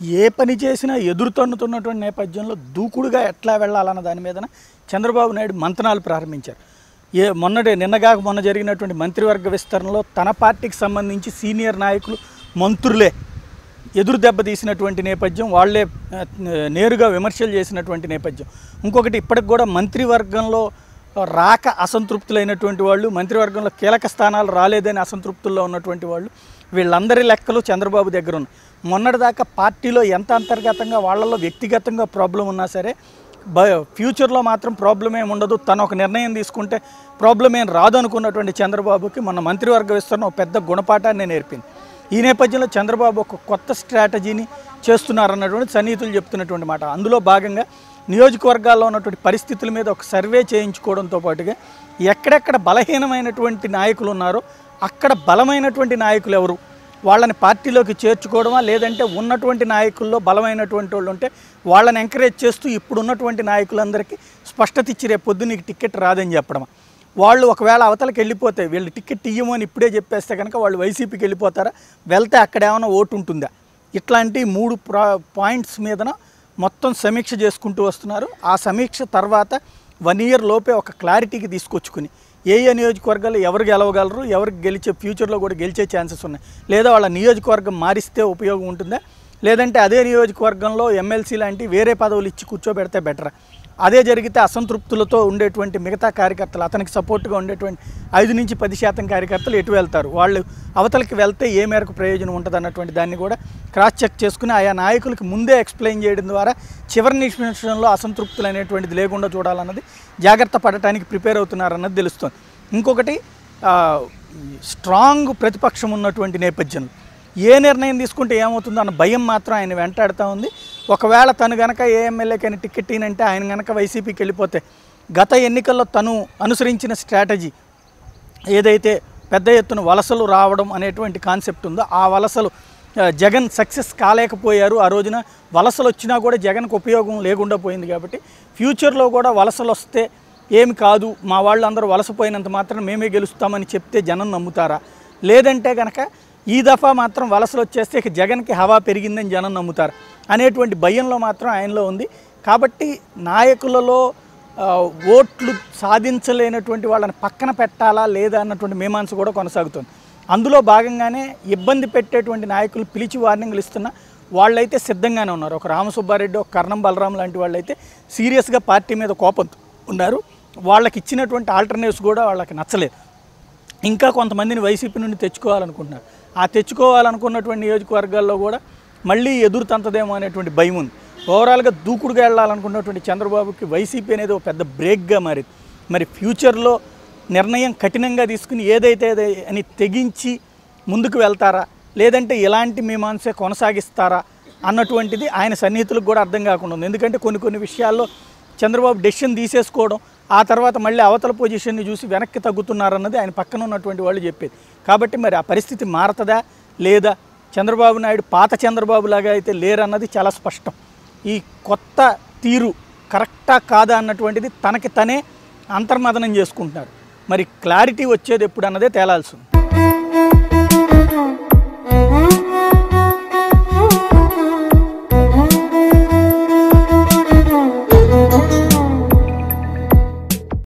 ఏ పని చేసినా ఎదురుతన్నుతున్నటువంటి నేపథ్యంలో దూకుడుగా ఎట్లా వెళ్ళాలన్న దాని మీదన చంద్రబాబు నాయుడు మంతనాలు ప్రారంభించారు. ఏ మొన్నటి నిన్నగాక మొన్న జరిగినటువంటి మంత్రివర్గ విస్తరణలో తన పార్టీకి సంబంధించి సీనియర్ నాయకులు మంత్రులే ఎదురు దెబ్బ తీసినటువంటి నేపథ్యం వాళ్ళే నేరుగా విమర్శలు చేసినటువంటి నేపథ్యం. ఇంకొకటి ఇప్పటికి కూడా మంత్రివర్గంలో రాక అసంతృప్తులైనటువంటి వాళ్ళు మంత్రివర్గంలో కీలక స్థానాలు రాలేదని అసంతృప్తుల్లో ఉన్నటువంటి వాళ్ళు వీళ్ళందరి లెక్కలు చంద్రబాబు దగ్గర ఉన్నాయి. మొన్నటిదాకా పార్టీలో ఎంత అంతర్గతంగా వాళ్ళలో వ్యక్తిగతంగా ప్రాబ్లం ఉన్నా సరే బ ఫ్యూచర్లో మాత్రం ప్రాబ్లం ఏమి ఉండదు. తను ఒక నిర్ణయం తీసుకుంటే ప్రాబ్లం ఏం రాదు అనుకున్నటువంటి చంద్రబాబుకి మన మంత్రివర్గ విస్తరణ ఒక పెద్ద గుణపాఠాన్ని నేర్పింది. ఈ నేపథ్యంలో చంద్రబాబు ఒక కొత్త స్ట్రాటజీని చేస్తున్నారన్నటువంటి సన్నిహితులు చెప్తున్నటువంటి మాట. అందులో భాగంగా నియోజకవర్గాల్లో ఉన్నటువంటి పరిస్థితుల మీద ఒక సర్వే చేయించుకోవడంతో పాటుగా ఎక్కడెక్కడ బలహీనమైనటువంటి నాయకులు ఉన్నారో అక్కడ బలమైనటువంటి నాయకులు ఎవరు? వాళ్ళని పార్టీలోకి చేర్చుకోవడమా? లేదంటే ఉన్నటువంటి నాయకుల్లో బలమైనటువంటి వాళ్ళు ఉంటే వాళ్ళని ఎంకరేజ్ చేస్తూ ఇప్పుడు ఉన్నటువంటి నాయకులందరికీ స్పష్టత ఇచ్చి రేపు పొద్దు నీకు టికెట్ రాదని చెప్పడమా? వాళ్ళు ఒకవేళ అవతలకి వెళ్ళిపోతే వీళ్ళు టికెట్ ఇయ్యము అని ఇప్పుడే చెప్పేస్తే కనుక వాళ్ళు వైసీపీకి వెళ్ళిపోతారా? వెళ్తే అక్కడ ఏమైనా ఓటు ఉంటుందా? ఇట్లాంటి మూడు ప్రా పాయింట్స్ మీదన మొత్తం సమీక్ష చేసుకుంటూ వస్తున్నారు. ఆ సమీక్ష తర్వాత వన్ ఇయర్ లోపే ఒక క్లారిటీకి తీసుకొచ్చుకుని ఏ ఏ నియోజకవర్గాలు ఎవరు గెలవగలరు ఎవరికి గెలిచే ఫ్యూచర్లో కూడా గెలిచే ఛాన్సెస్ ఉన్నాయి. లేదా వాళ్ళ నియోజకవర్గం మారిస్తే ఉపయోగం ఉంటుందా? లేదంటే అదే నియోజకవర్గంలో ఎమ్మెల్సీ లాంటి వేరే పదవులు ఇచ్చి కూర్చోబెడితే బెటర్? అదే జరిగితే అసంతృప్తులతో ఉండేటువంటి మిగతా కార్యకర్తలు అతనికి సపోర్ట్గా ఉండేటువంటి ఐదు నుంచి పది శాతం కార్యకర్తలు ఎటు వెళ్తారు? వాళ్ళు అవతలకి వెళ్తే ఏ మేరకు ప్రయోజనం ఉంటుంది అన్నటువంటి దాన్ని కూడా క్రాస్ చెక్ చేసుకుని ఆయా నాయకులకి ముందే ఎక్స్ప్లెయిన్ చేయడం ద్వారా చివరి నిమిషంలో అసంతృప్తులు అనేటువంటిది లేకుండా చూడాలన్నది జాగ్రత్త పడటానికి ప్రిపేర్ అవుతున్నారన్నది తెలుస్తుంది. ఇంకొకటి స్ట్రాంగ్ ప్రతిపక్షం ఉన్నటువంటి నేపథ్యంలో ఏ నిర్ణయం తీసుకుంటే ఏమవుతుందో అన్న భయం మాత్రం ఆయన వెంటాడుతూ ఉంది. ఒకవేళ తను గనక ఏ ఎమ్మెల్యేకైనా టికెట్ ఈనంటే ఆయన గనక వైసీపీకి వెళ్ళిపోతే గత ఎన్నికల్లో తను అనుసరించిన స్ట్రాటజీ ఏదైతే పెద్ద ఎత్తున వలసలు రావడం అనేటువంటి కాన్సెప్ట్ ఉందో ఆ వలసలు జగన్ సక్సెస్ కాలేకపోయారు ఆ రోజున. వలసలు వచ్చినా కూడా జగన్కు ఉపయోగం లేకుండా పోయింది కాబట్టి ఫ్యూచర్లో కూడా వలసలు వస్తే ఏమి కాదు మా వాళ్ళందరూ వలసపోయినంత మాత్రం మేమే గెలుస్తామని చెప్తే జనం నమ్ముతారా? లేదంటే కనుక ఈ దఫా మాత్రం వలసలు వచ్చేస్తే ఇక జగన్కి హవా పెరిగిందని జనం నమ్ముతారు అనేటువంటి భయంలో మాత్రం ఆయనలో ఉంది. కాబట్టి నాయకులలో ఓట్లు సాధించలేనటువంటి వాళ్ళని పక్కన పెట్టాలా లేదా అన్నటువంటి మీమాంస కూడా కొనసాగుతుంది. అందులో భాగంగానే ఇబ్బంది పెట్టేటువంటి నాయకులు పిలిచి వార్నింగ్లు ఇస్తున్నా వాళ్ళైతే సిద్ధంగానే ఉన్నారు. ఒక రామసుబ్బారెడ్డి ఒక కర్ణం బలరాం లాంటి వాళ్ళైతే సీరియస్గా పార్టీ మీద కోపం ఉన్నారు. వాళ్ళకి ఇచ్చినటువంటి ఆల్టర్నేటివ్స్ కూడా వాళ్ళకి నచ్చలేదు. ఇంకా కొంతమందిని వైసీపీ నుండి తెచ్చుకోవాలనుకుంటున్నారు. ఆ తెచ్చుకోవాలనుకున్నటువంటి నియోజకవర్గాల్లో కూడా మళ్ళీ ఎదురు తంతదేమో అనేటువంటి భయం ఉంది. ఓవరాల్గా దూకుడుగా వెళ్ళాలనుకున్నటువంటి చంద్రబాబుకి వైసీపీ అనేది ఒక పెద్ద బ్రేక్గా మారింది. మరి ఫ్యూచర్లో నిర్ణయం కఠినంగా తీసుకుని ఏదైతే అని తెగించి ముందుకు వెళ్తారా? లేదంటే ఇలాంటి మీమాంసే కొనసాగిస్తారా? అన్నటువంటిది ఆయన సన్నిహితులకు కూడా అర్థం కాకుండా ఉంది. ఎందుకంటే కొన్ని కొన్ని విషయాల్లో చంద్రబాబు డెసిషన్ తీసేసుకోవడం ఆ తర్వాత మళ్ళీ అవతల పొజిషన్ని చూసి వెనక్కి తగ్గుతున్నారన్నది ఆయన పక్కన ఉన్నటువంటి వాళ్ళు చెప్పేది. కాబట్టి మరి ఆ పరిస్థితి మారతదా? లేదా చంద్రబాబు నాయుడు పాత చంద్రబాబు లాగా అయితే లేరన్నది చాలా స్పష్టం. ఈ కొత్త తీరు కరెక్టా కాదా అన్నటువంటిది తనకి తనే అంతర్మదనం చేసుకుంటున్నారు. మరి క్లారిటీ వచ్చేది ఎప్పుడు అన్నదే